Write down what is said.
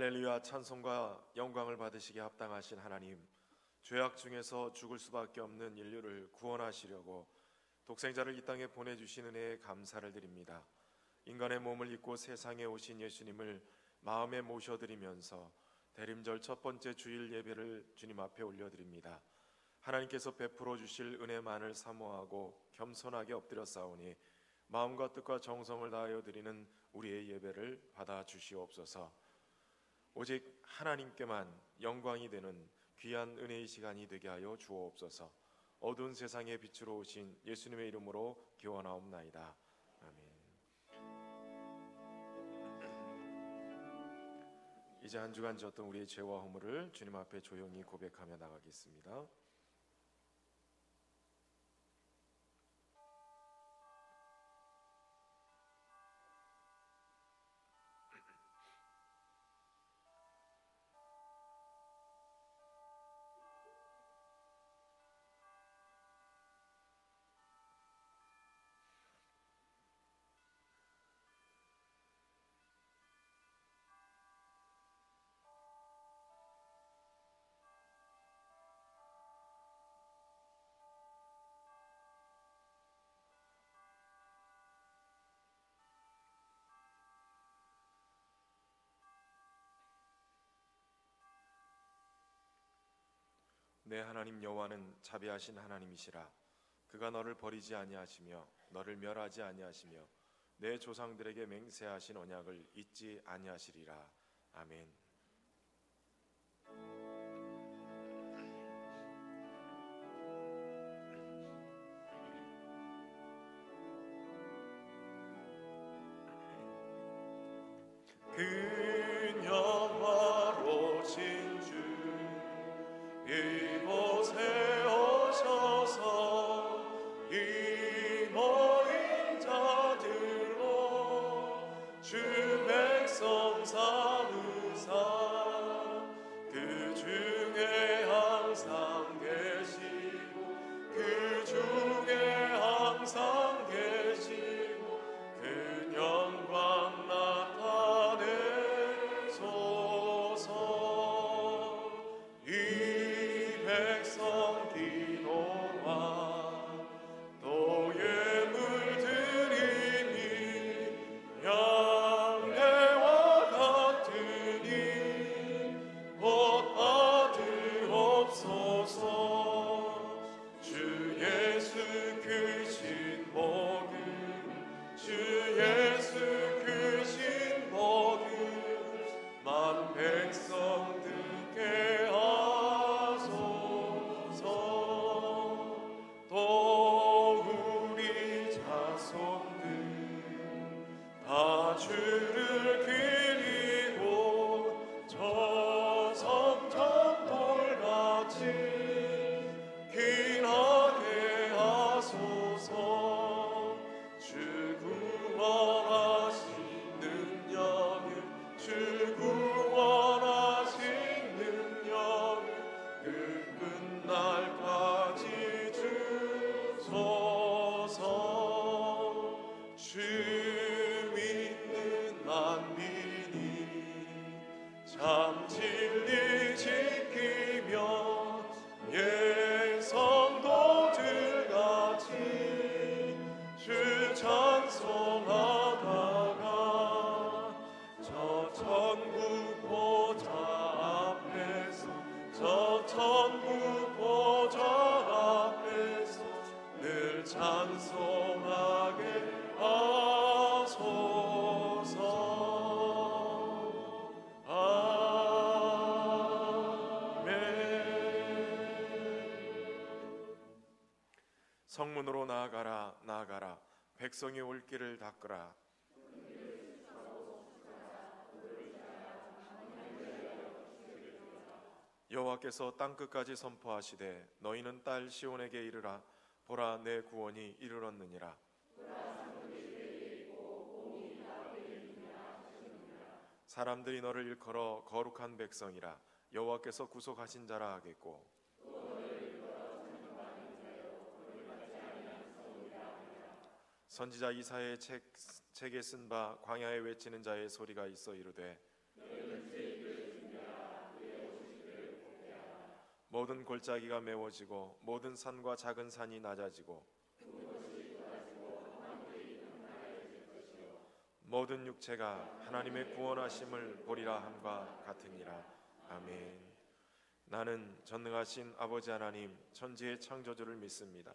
할렐루야 찬송과 영광을 받으시기에 합당하신 하나님 죄악 중에서 죽을 수밖에 없는 인류를 구원하시려고 독생자를 이 땅에 보내주신 은혜에 감사를 드립니다 인간의 몸을 입고 세상에 오신 예수님을 마음에 모셔드리면서 대림절 첫 번째 주일 예배를 주님 앞에 올려드립니다 하나님께서 베풀어 주실 은혜만을 사모하고 겸손하게 엎드려 싸우니 마음과 뜻과 정성을 다하여 드리는 우리의 예배를 받아 주시옵소서. 오직 하나님께만 영광이 되는 귀한 은혜의 시간이 되게 하여 주옵소서. 어두운 세상의 빛으로 오신 예수님의 이름으로 기원하옵나이다. 아멘. 이제 한 주간 졌던 우리의 죄와 허물을 주님 앞에 조용히 고백하며 나가겠습니다. 내 하나님 여호와는 자비하신 하나님이시라 그가 너를 버리지 아니하시며 너를 멸하지 아니하시며 내 조상들에게 맹세하신 언약을 잊지 아니하시리라 아멘. 성문으로 나아가라 나아가라. 백성이 올 길을 닦으라. 여호와께서 땅 끝까지 선포하시되 너희는 딸 시온에게 이르라. 보라 내 구원이 이르렀느니라. 사람들이 너를 일컬어 거룩한 백성이라. 여호와께서 구속하신 자라 하겠고 선지자 이사의 책, 책에 쓴 바 광야에 외치는 자의 소리가 있어 이르되 모든 골짜기가 메워지고 모든 산과 작은 산이 낮아지고 모든 육체가 하나님의 구원하심을 보리라 함과 같으니라. 아멘. 나는 전능하신 아버지 하나님 천지의 창조주를 믿습니다.